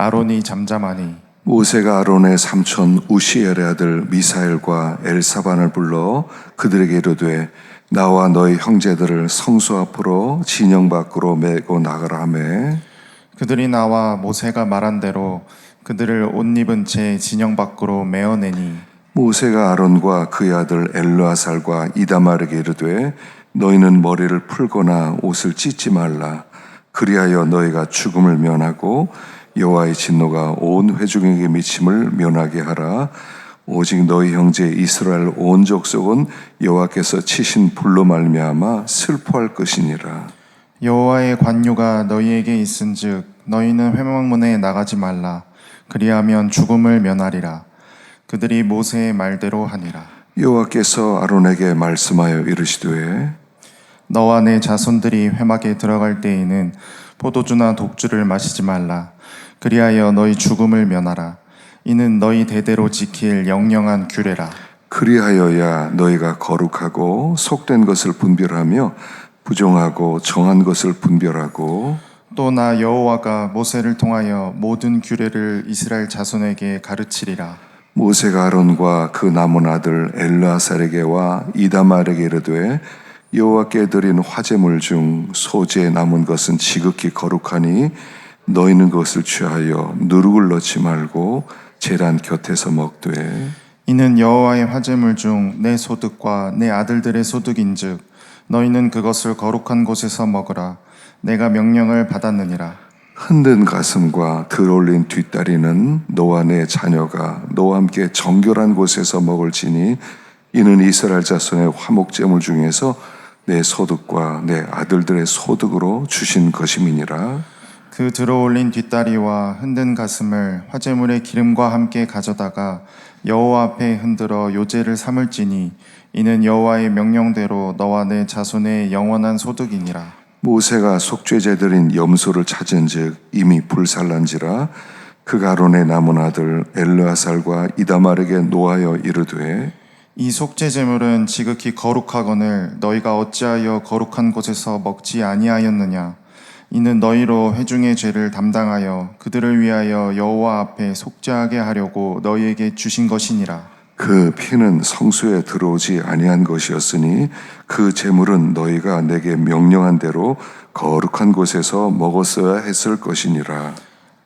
아론이 잠잠하니 모세가 아론의 삼촌 우시엘의 아들 미사엘과 엘사반을 불러 그들에게 이르되 나와 너희 형제들을 성수 앞으로 진영 밖으로 메고 나가라 하매. 그들이 나와 모세가 말한 대로 그들을 옷 입은 채 진영 밖으로 메어내니 모세가 아론과 그의 아들 엘르아살과 이다말에게 이르되 너희는 머리를 풀거나 옷을 찢지 말라. 그리하여 너희가 죽음을 면하고 여호와의 진노가 온 회중에게 미침을 면하게 하라. 오직 너희 형제 이스라엘 온 족속은 여호와께서 치신 불로 말미암아 슬퍼할 것이니라. 여호와의 관유가 너희에게 있은즉 너희는 회막문에 나가지 말라. 그리하면 죽음을 면하리라. 그들이 모세의 말대로 하니라. 여호와께서 아론에게 말씀하여 이르시되 너와 내 자손들이 회막에 들어갈 때에는 포도주나 독주를 마시지 말라 그리하여 너희 죽음을 면하라. 이는 너희 대대로 지킬 영영한 규례라. 그리하여야 너희가 거룩하고 속된 것을 분별하며 부정하고 정한 것을 분별하고 또 나 여호와가 모세를 통하여 모든 규례를 이스라엘 자손에게 가르치리라. 모세가 아론과 그 남은 아들 엘르아살에게와 이다말에게 이르되 여호와께 드린 화제물 중 소재에 남은 것은 지극히 거룩하니 너희는 그것을 취하여 누룩을 넣지 말고 제단 곁에서 먹되. 이는 여호와의 화제물 중 내 소득과 내 아들들의 소득인즉 너희는 그것을 거룩한 곳에서 먹으라. 내가 명령을 받았느니라. 흔든 가슴과 들올린 뒷다리는 너와 내 자녀가 너와 함께 정결한 곳에서 먹을지니 이는 이스라엘 자손의 화목제물 중에서 내 소득과 내 아들들의 소득으로 주신 것임이니라 그 들어올린 뒷다리와 흔든 가슴을 화제물의 기름과 함께 가져다가 여호와 앞에 흔들어 요제를 삼을지니 이는 여호와의 명령대로 너와 내 자손의 영원한 소득이니라. 모세가 속죄제들인 염소를 찾은즉 이미 불살란지라 그 가론의 남은 아들 엘르아살과 이다말에게 노하여 이르되 이 속죄 제물은 지극히 거룩하거늘 너희가 어찌하여 거룩한 곳에서 먹지 아니하였느냐 이는 너희로 회중의 죄를 담당하여 그들을 위하여 여호와 앞에 속죄하게 하려고 너희에게 주신 것이니라 그 피는 성수에 들어오지 아니한 것이었으니 그 제물은 너희가 내게 명령한 대로 거룩한 곳에서 먹었어야 했을 것이니라.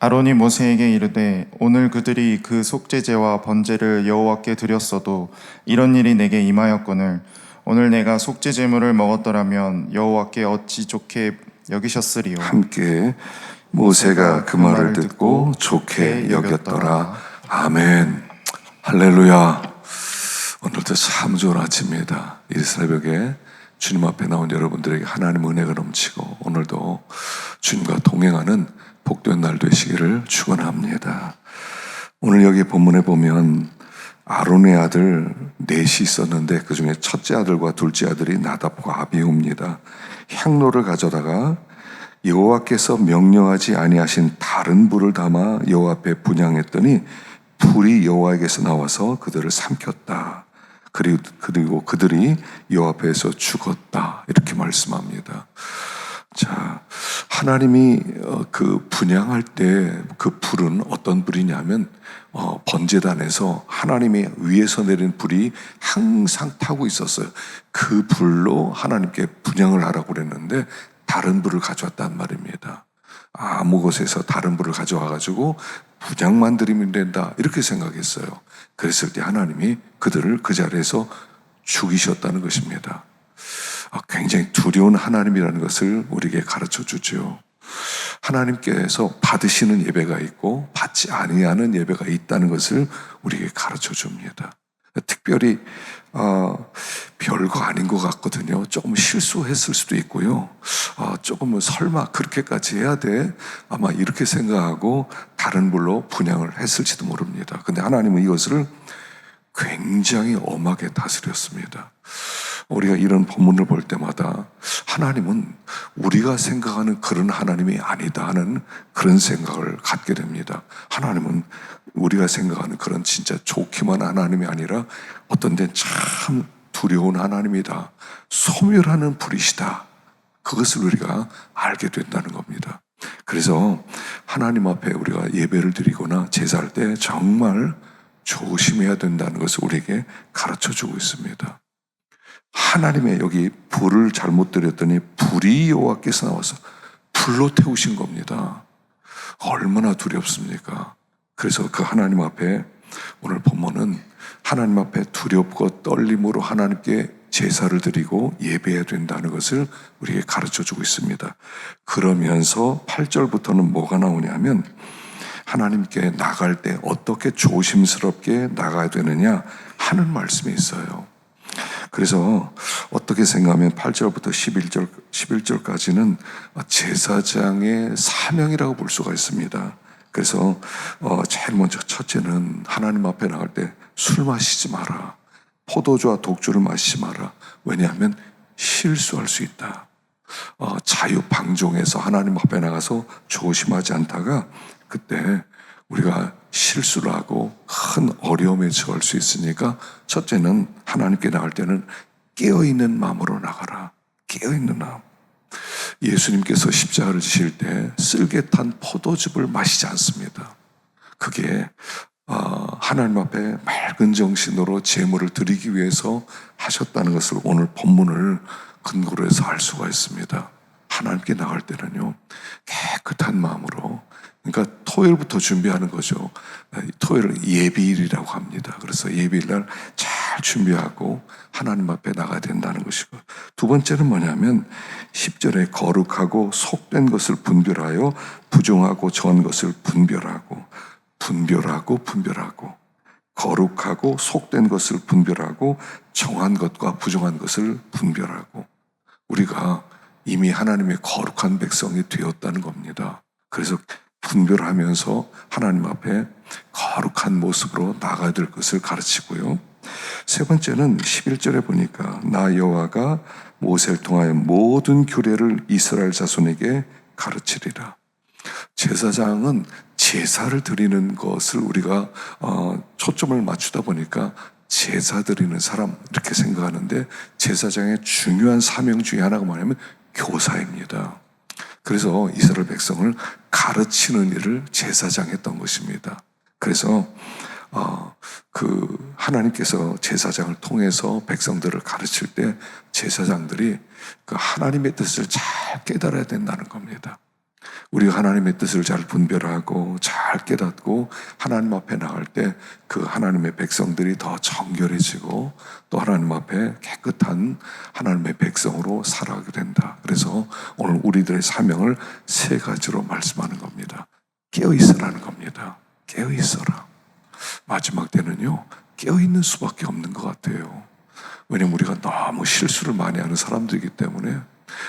아론이 모세에게 이르되 오늘 그들이 그 속죄제와 번제를 여호와께 드렸어도 이런 일이 내게 임하였거늘 오늘 내가 속죄 제물을 먹었더라면 여호와께 어찌 좋게 여기셨으리요 함께 모세가 그 말을 듣고 좋게 여겼더라. 아멘. 할렐루야. 오늘도 참 좋은 아침입니다. 이 새벽에 주님 앞에 나온 여러분들에게 하나님 은혜가 넘치고 오늘도 주님과 동행하는 복된 날 되시기를 축원합니다. 오늘 여기 본문에 보면 아론의 아들 넷이 있었는데 그 중에 첫째 아들과 둘째 아들이 나답과 아비우입니다. 향로를 가져다가 여호와께서 명령하지 아니하신 다른 불을 담아 여호와 앞에 분양했더니 불이 여호와에게서 나와서 그들을 삼켰다. 그리고 그들이 여호와 앞에서 죽었다. 이렇게 말씀합니다. 자, 하나님이 어, 그 분양할 때 그 불은 어떤 불이냐면 어, 번제단에서 하나님이 위에서 내린 불이 항상 타고 있었어요. 그 불로 하나님께 분양을 하라고 그랬는데 다른 불을 가져왔단 말입니다. 아무 곳에서 다른 불을 가져와 가지고 분양만 드리면 된다 이렇게 생각했어요. 그랬을 때 하나님이 그들을 그 자리에서 죽이셨다는 것입니다. 아, 굉장히 두려운 하나님이라는 것을 우리에게 가르쳐 주죠. 하나님께서 받으시는 예배가 있고 받지 아니하는 예배가 있다는 것을 우리에게 가르쳐 줍니다. 특별히 어, 별거 아닌 것 같거든요. 조금 실수했을 수도 있고요. 어, 조금은 설마 그렇게까지 해야 돼? 아마 이렇게 생각하고 다른 불로 분양을 했을지도 모릅니다. 근데 하나님은 이것을 굉장히 엄하게 다스렸습니다. 우리가 이런 본문을 볼 때마다 하나님은 우리가 생각하는 그런 하나님이 아니다 하는 그런 생각을 갖게 됩니다. 하나님은 우리가 생각하는 그런 진짜 좋기만 하나님이 아니라 어떤 데는 참 두려운 하나님이다. 소멸하는 불이시다. 그것을 우리가 알게 된다는 겁니다. 그래서 하나님 앞에 우리가 예배를 드리거나 제사할 때 정말 조심해야 된다는 것을 우리에게 가르쳐 주고 있습니다. 하나님의 여기 불을 잘못 드렸더니 불이 여호와께서 나와서 불로 태우신 겁니다. 얼마나 두렵습니까? 그래서 그 하나님 앞에 오늘 본문은 하나님 앞에 두렵고 떨림으로 하나님께 제사를 드리고 예배해야 된다는 것을 우리에게 가르쳐 주고 있습니다. 그러면서 8절부터는 뭐가 나오냐면 하나님께 나갈 때 어떻게 조심스럽게 나가야 되느냐 하는 말씀이 있어요. 그래서 어떻게 생각하면 8절부터 11절, 11절까지는 제사장의 사명이라고 볼 수가 있습니다. 그래서 어, 제일 먼저 첫째는 하나님 앞에 나갈 때 술 마시지 마라. 포도주와 독주를 마시지 마라. 왜냐하면 실수할 수 있다. 어, 자유 방종에서 하나님 앞에 나가서 조심하지 않다가 그때 우리가 실수를 하고 큰 어려움에 처할 수 있으니까 첫째는 하나님께 나갈 때는 깨어있는 마음으로 나가라. 깨어있는 마음. 예수님께서 십자가를 지실 때 쓸개 탄 포도즙을 마시지 않습니다. 그게 어, 하나님 앞에 맑은 정신으로 제물을 드리기 위해서 하셨다는 것을 오늘 본문을 근거로 해서 알 수가 있습니다. 하나님께 나갈 때는요, 깨끗한 마음으로, 그러니까 토요일부터 준비하는 거죠. 토요일은 예비일이라고 합니다. 그래서 예비일 날 잘 준비하고 하나님 앞에 나가야 된다는 것이고. 두 번째는 뭐냐면 10절에 거룩하고 속된 것을 분별하여 부정하고 전 것을 분별하고 분별하고 분별하고 거룩하고 속된 것을 분별하고 정한 것과 부정한 것을 분별하고 우리가 이미 하나님의 거룩한 백성이 되었다는 겁니다. 그래서 분별하면서 하나님 앞에 거룩한 모습으로 나가야 될 것을 가르치고요. 세 번째는 11절에 보니까 나 여호와가 모세를 통하여 모든 규례를 이스라엘 자손에게 가르치리라. 제사장은 제사를 드리는 것을 우리가 어, 초점을 맞추다 보니까 제사 드리는 사람 이렇게 생각하는데 제사장의 중요한 사명 중에 하나가 뭐냐면 교사입니다. 그래서 이스라엘 백성을 가르치는 일을 제사장 했던 것입니다. 그래서 어, 그 하나님께서 제사장을 통해서 백성들을 가르칠 때 제사장들이 그 하나님의 뜻을 잘 깨달아야 된다는 겁니다. 우리가 하나님의 뜻을 잘 분별하고 잘 깨닫고 하나님 앞에 나갈 때 그 하나님의 백성들이 더 정결해지고 또 하나님 앞에 깨끗한 하나님의 백성으로 살아가게 된다. 그래서 오늘 우리들의 사명을 세 가지로 말씀하는 겁니다. 깨어 있으라는 겁니다. 깨어 있어라. 마지막 때는요, 깨어 있는 수밖에 없는 것 같아요. 왜냐면 우리가 너무 실수를 많이 하는 사람들이기 때문에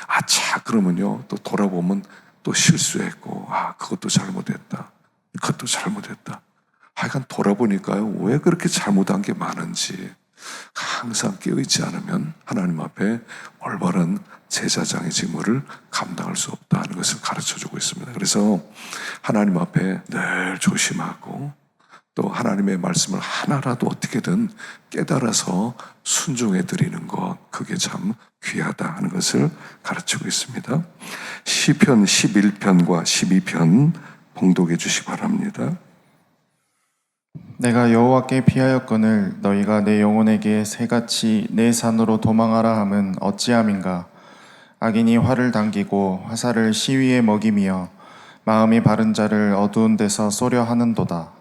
아차 그러면요 또 돌아보면 또 실수했고 아 그것도 잘못했다. 그것도 잘못했다. 하여간 돌아보니까요 왜 그렇게 잘못한 게 많은지 항상 깨어있지 않으면 하나님 앞에 올바른 제사장의 직무를 감당할 수 없다는 것을 가르쳐 주고 있습니다. 그래서 하나님 앞에 늘 조심하고 또 하나님의 말씀을 하나라도 어떻게든 깨달아서 순종해 드리는 것 그게 참 귀하다 하는 것을 가르치고 있습니다. 시편 11편과 12편 봉독해 주시기 바랍니다. 내가 여호와께 피하였거늘 너희가 내 영혼에게 새같이 내 산으로 도망하라 함은 어찌함인가 악인이 활을 당기고 화살을 시위에 먹이며 마음이 바른 자를 어두운 데서 쏘려 하는도다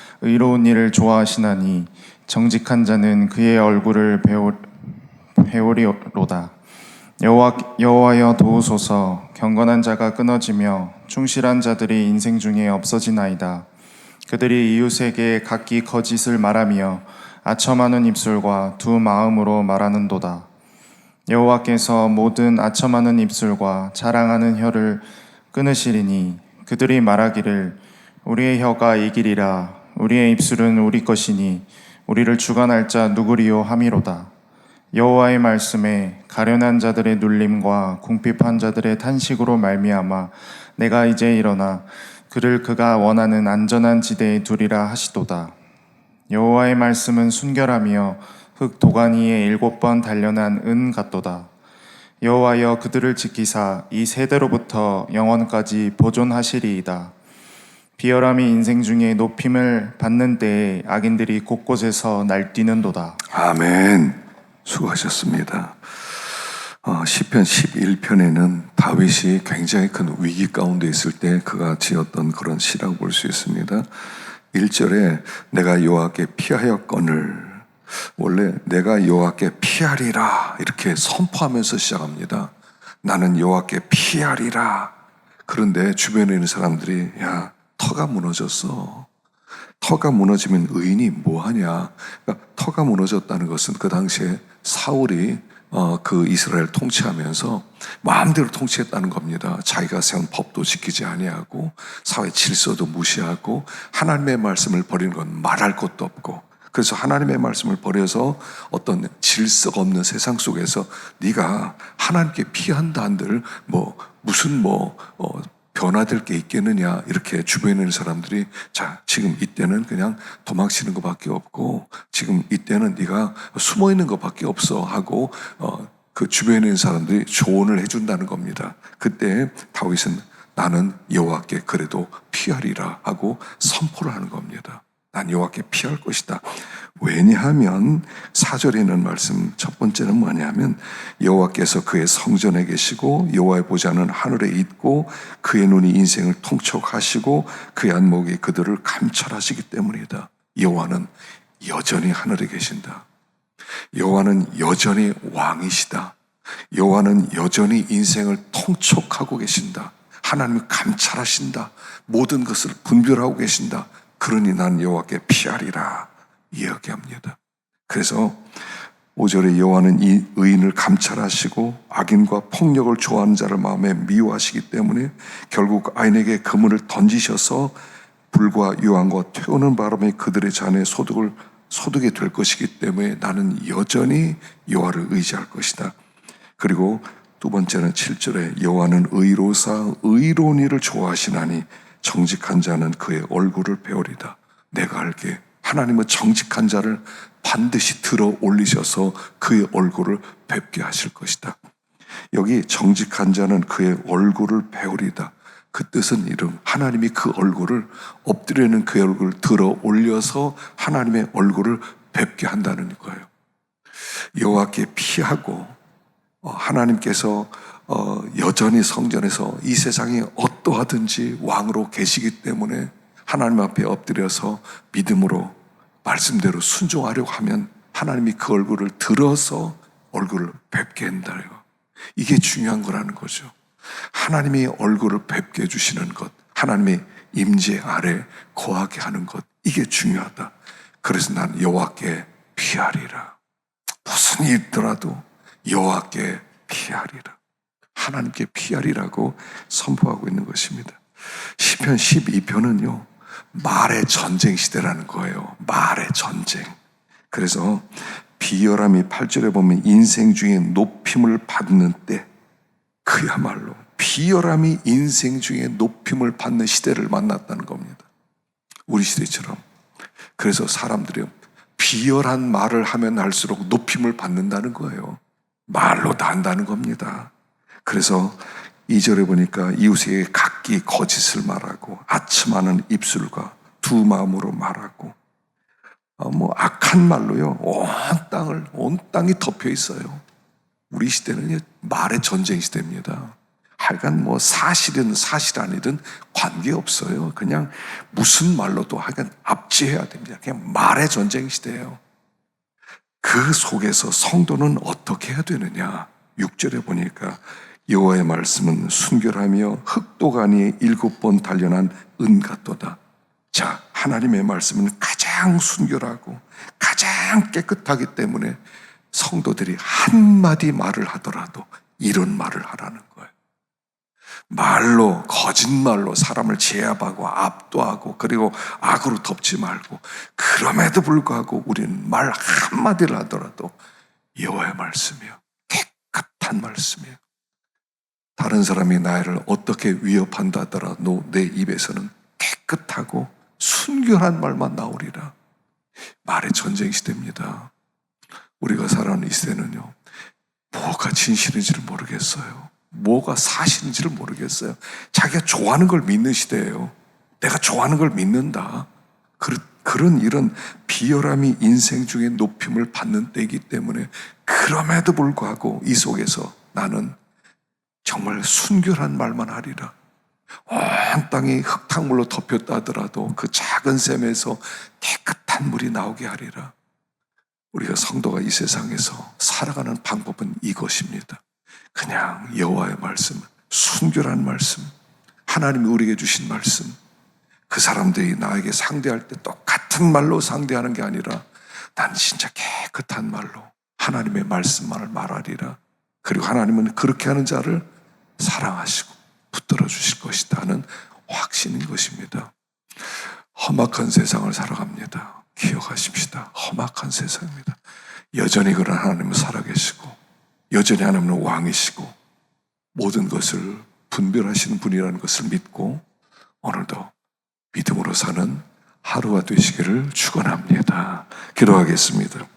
의로운 일을 좋아하시나니 정직한 자는 그의 얼굴을 배우, 배우리로다. 여호와 여호와여 도우소서 경건한 자가 끊어지며 충실한 자들이 인생 중에 없어지나이다. 그들이 이웃에게 각기 거짓을 말하며 아첨하는 입술과 두 마음으로 말하는도다. 여호와께서 모든 아첨하는 입술과 자랑하는 혀를 끊으시리니 그들이 말하기를 우리의 혀가 이기리라 우리의 입술은 우리 것이니 우리를 주관할 자 누구리요 함이로다. 여호와의 말씀에 가련한 자들의 눌림과 궁핍한 자들의 탄식으로 말미암아 내가 이제 일어나 그를 그가 원하는 안전한 지대에 두리라 하시도다. 여호와의 말씀은 순결하며 흙 도가니에 일곱 번 단련한 은 같도다. 여호와여 그들을 지키사 이 세대로부터 영원까지 보존하시리이다. 비열함이 인생 중에 높임을 받는 때에 악인들이 곳곳에서 날뛰는도다. 아멘. 수고하셨습니다. 어, 시편 11편에는 다윗이 굉장히 큰 위기 가운데 있을 때 그가 지었던 그런 시라고 볼 수 있습니다. 1절에 내가 여호와께 피하였거늘 원래 내가 여호와께 피하리라 이렇게 선포하면서 시작합니다. 나는 여호와께 피하리라. 그런데 주변에 있는 사람들이 야 터가 무너졌어. 터가 무너지면 의인이 뭐 하냐? 그러니까 터가 무너졌다는 것은 그 당시에 사울이 어, 그 이스라엘 통치하면서 마음대로 통치했다는 겁니다. 자기가 세운 법도 지키지 아니하고 사회 질서도 무시하고 하나님의 말씀을 버리는 건 말할 것도 없고 그래서 하나님의 말씀을 버려서 어떤 질서가 없는 세상 속에서 네가 하나님께 피한다 한들 뭐 무슨 뭐 어, 변화될 게 있겠느냐 이렇게 주변에 있는 사람들이 자 지금 이때는 그냥 도망치는 것밖에 없고 지금 이때는 네가 숨어 있는 것밖에 없어 하고 어, 그 주변에 있는 사람들이 조언을 해준다는 겁니다. 그때 다윗은 나는 여호와께 그래도 피하리라 하고 선포를 하는 겁니다. 난 여호와께 피할 것이다. 왜냐하면 사절에 있는 말씀 첫 번째는 뭐냐면 여호와께서 그의 성전에 계시고 여호와의 보좌는 하늘에 있고 그의 눈이 인생을 통촉하시고 그의 안목이 그들을 감찰하시기 때문이다. 여호와는 여전히 하늘에 계신다. 여호와는 여전히 왕이시다. 여호와는 여전히 인생을 통촉하고 계신다. 하나님을 감찰하신다. 모든 것을 분별하고 계신다. 그러니 난 여호와께 피하리라 이야기합니다. 그래서 5절에 여호와는 이 의인을 감찰하시고 악인과 폭력을 좋아하는 자를 마음에 미워하시기 때문에 결국 아인에게 그물을 던지셔서 불과 유황과 태우는 바람에 그들의 잔에 소득을 소득이 될 것이기 때문에 나는 여전히 여호와를 의지할 것이다. 그리고 두 번째는 7절에 여호와는 의로사 의로운 일을 좋아하시나니 정직한 자는 그의 얼굴을 배우리다. 내가 알게 하나님은 정직한 자를 반드시 들어 올리셔서 그의 얼굴을 뵙게 하실 것이다. 여기 정직한 자는 그의 얼굴을 배우리다. 그 뜻은 이름 하나님이 그 얼굴을 엎드리는 그의 얼굴을 들어 올려서 하나님의 얼굴을 뵙게 한다는 거예요. 여호와께 피하고 어, 하나님께서 어, 여전히 성전에서 이 세상에 어떠하든지 왕으로 계시기 때문에 하나님 앞에 엎드려서 믿음으로 말씀대로 순종하려고 하면 하나님이 그 얼굴을 들어서 얼굴을 뵙게 한다요. 이게 중요한 거라는 거죠. 하나님이 얼굴을 뵙게 해주시는 것, 하나님의 임재 아래 거하게 하는 것, 이게 중요하다. 그래서 난 여호와께 피하리라. 무슨 일 있더라도 여호와께 피하리라. 하나님께 피하리라고 선포하고 있는 것입니다. 시편 12편은요. 말의 전쟁 시대라는 거예요. 말의 전쟁. 그래서 비열함이 8절에 보면 인생 중에 높임을 받는 때 그야말로 비열함이 인생 중에 높임을 받는 시대를 만났다는 겁니다. 우리 시대처럼. 그래서 사람들이 비열한 말을 하면 할수록 높임을 받는다는 거예요. 말로 다 한다는 겁니다. 그래서 2절에 보니까 이웃에게 각 기 거짓을 말하고 아첨하는 입술과 두 마음으로 말하고 어, 뭐 악한 말로요 온 땅을 온 땅이 덮여 있어요. 우리 시대는 말의 전쟁 시대입니다. 하여간 뭐 사실은 사실 아니든 관계 없어요. 그냥 무슨 말로도 하여간 압제해야 됩니다. 그냥 말의 전쟁 시대예요. 그 속에서 성도는 어떻게 해야 되느냐? 6절에 보니까 여호와의 말씀은 순결하며 흑도가니에 일곱 번 단련한 은 같도다. 자, 하나님의 말씀은 가장 순결하고 가장 깨끗하기 때문에 성도들이 한마디 말을 하더라도 이런 말을 하라는 거예요. 말로, 거짓말로 사람을 제압하고 압도하고 그리고 악으로 덮지 말고 그럼에도 불구하고 우리는 말 한마디를 하더라도 여호와의 말씀이요. 깨끗한 말씀이에요. 다른 사람이 나를 어떻게 위협한다 하더라도 내 입에서는 깨끗하고 순결한 말만 나오리라. 말의 전쟁 시대입니다. 우리가 살아가는 이 시대는요, 뭐가 진실인지를 모르겠어요. 뭐가 사실인지를 모르겠어요. 자기가 좋아하는 걸 믿는 시대예요. 내가 좋아하는 걸 믿는다. 그, 그런 이런 비열함이 인생 중에 높임을 받는 때이기 때문에 그럼에도 불구하고 이 속에서 나는 정말 순결한 말만 하리라. 온 땅이 흙탕물로 덮였다 하더라도 그 작은 샘에서 깨끗한 물이 나오게 하리라. 우리가 성도가 이 세상에서 살아가는 방법은 이것입니다. 그냥 여호와의 말씀, 순결한 말씀, 하나님이 우리에게 주신 말씀, 그 사람들이 나에게 상대할 때 똑같은 말로 상대하는 게 아니라 난 진짜 깨끗한 말로 하나님의 말씀만을 말하리라. 그리고 하나님은 그렇게 하는 자를 사랑하시고 붙들어 주실 것이다는 확신인 것입니다. 험악한 세상을 살아갑니다. 기억하십시다. 험악한 세상입니다. 여전히 그런 하나님은 살아계시고, 여전히 하나님은 왕이시고, 모든 것을 분별하시는 분이라는 것을 믿고, 오늘도 믿음으로 사는 하루가 되시기를 축원합니다. 기도하겠습니다.